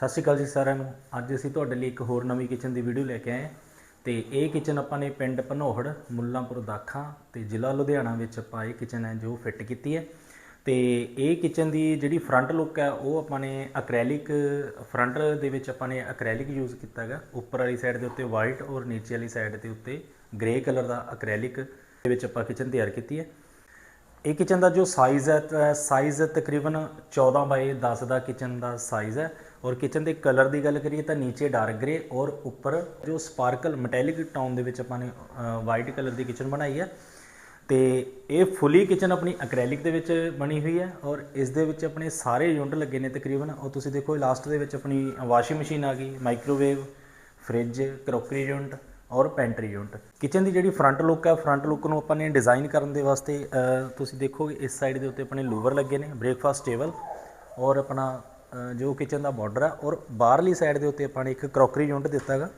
ਸਤਿ ਸ਼੍ਰੀ ਅਕਾਲ ਜੀ ਸਾਰਿਆਂ ਨੂੰ। ਅੱਜ ਅਸੀਂ ਤੁਹਾਡੇ ਲਈ ਇੱਕ ਹੋਰ ਨਵੀਂ ਕਿਚਨ ਦੀ ਵੀਡੀਓ ਲੈ ਕੇ ਆਏ ਹਾਂ। ਤੇ ਇਹ ਕਿਚਨ ਆਪਾਂ ਨੇ ਪਿੰਡ ਭਨੋਹੜ, ਮੁੱਲਾਂਪੁਰ ਦਾਖਾਂ ਤੇ ਜ਼ਿਲ੍ਹਾ ਲੁਧਿਆਣਾ ਵਿੱਚ ਆਪਾਂ ਇਹ ਕਿਚਨ ਹੈ ਜੋ ਫਿੱਟ ਕੀਤੀ ਹੈ। ਤੇ ਇਹ ਕਿਚਨ ਦੀ ਜਿਹੜੀ ਫਰੰਟ ਲੁੱਕ ਹੈ, ਉਹ ਆਪਾਂ ਨੇ ਅਕ੍ਰੈਲਿਕ ਫਰੰਟ ਦੇ ਵਿੱਚ ਆਪਾਂ ਨੇ ਅਕ੍ਰੈਲਿਕ ਯੂਜ਼ ਕੀਤਾ ਹੈਗਾ। ਉੱਪਰ ਵਾਲੀ ਸਾਈਡ ਦੇ ਉੱਤੇ ਵਾਈਟ ਔਰ ਨੀਚੇ ਵਾਲੀ ਸਾਈਡ ਦੇ ਉੱਤੇ ਗ੍ਰੇ ਕਲਰ ਦਾ ਅਕ੍ਰੈਲਿਕ ਦੇ ਵਿੱਚ ਆਪਾਂ ਕਿਚਨ ਤਿਆਰ ਕੀਤੀ ਹੈ। ਇਹ ਕਿਚਨ ਦਾ ਜੋ ਸਾਈਜ਼ ਹੈ ਸਾਈਜ਼ ਤਕਰੀਬਨ 14 ਬਾਈ 10 ਦਾ ਕਿਚਨ ਦਾ ਸਾਈਜ਼ ਹੈ। ਔਰ ਕਿਚਨ ਦੇ ਕਲਰ ਦੀ ਗੱਲ ਕਰੀਏ ਤਾਂ ਨੀਚੇ ਡਾਰਕ ਗ੍ਰੇ ਔਰ ਉੱਪਰ ਜੋ ਸਪਾਰਕਲ ਮੈਟੈਲਿਕ ਟਾਊਨ ਦੇ ਵਿੱਚ ਆਪਾਂ ਨੇ ਵਾਈਟ ਕਲਰ ਦੀ ਕਿਚਨ ਬਣਾਈ ਹੈ। ਤੇ ਇਹ ਫੁੱਲੀ ਕਿਚਨ ਆਪਣੀ ਐਕ੍ਰੈਲਿਕ ਦੇ ਵਿੱਚ ਬਣੀ ਹੋਈ ਹੈ ਔਰ ਇਸ ਦੇ ਵਿੱਚ ਆਪਣੇ ਸਾਰੇ ਯੂਨਿਟ ਲੱਗੇ ਨੇ ਤਕਰੀਬਨ। ਔਰ ਤੁਸੀਂ ਦੇਖੋ ਲਾਸਟ ਦੇ ਵਿੱਚ ਆਪਣੀ ਵਾਸ਼ਿੰਗ ਮਸ਼ੀਨ ਆ ਗਈ ਮਾਈਕ੍ਰੋਵੇਵ ਫ੍ਰਿਜ ਕਰੋਕਰੀ ਯੂਨਿਟ ਔਰ ਪੈਂਟਰੀ ਯੂਨਿਟ। ਕਿਚਨ ਦੀ ਜਿਹੜੀ ਫਰੰਟ ਲੁੱਕ ਹੈ ਫਰੰਟ ਲੁੱਕ ਨੂੰ ਆਪਾਂ ਨੇ ਡਿਜ਼ਾਈਨ ਕਰਨ ਦੇ ਵਾਸਤੇ ਤੁਸੀਂ ਦੇਖੋਗੇ ਇਸ ਸਾਈਡ ਦੇ ਉੱਤੇ ਆਪਣੇ ਲੂਵਰ ਲੱਗੇ ਨੇ ਬ੍ਰੇਕਫਾਸਟ ਟੇਬਲ ਔਰ ਆਪਣਾ ਜੋ ਕਿਚਨ ਦਾ ਬਾਰਡਰ ਹੈ ਔਰ ਬਾਹਰਲੀ ਸਾਈਡ ਦੇ ਉੱਤੇ ਆਪਾਂ ਨੇ ਇੱਕ ਕਰੋਕਰੀ ਯੂਨਿਟ ਦਿੱਤਾ ਹੈਗਾ।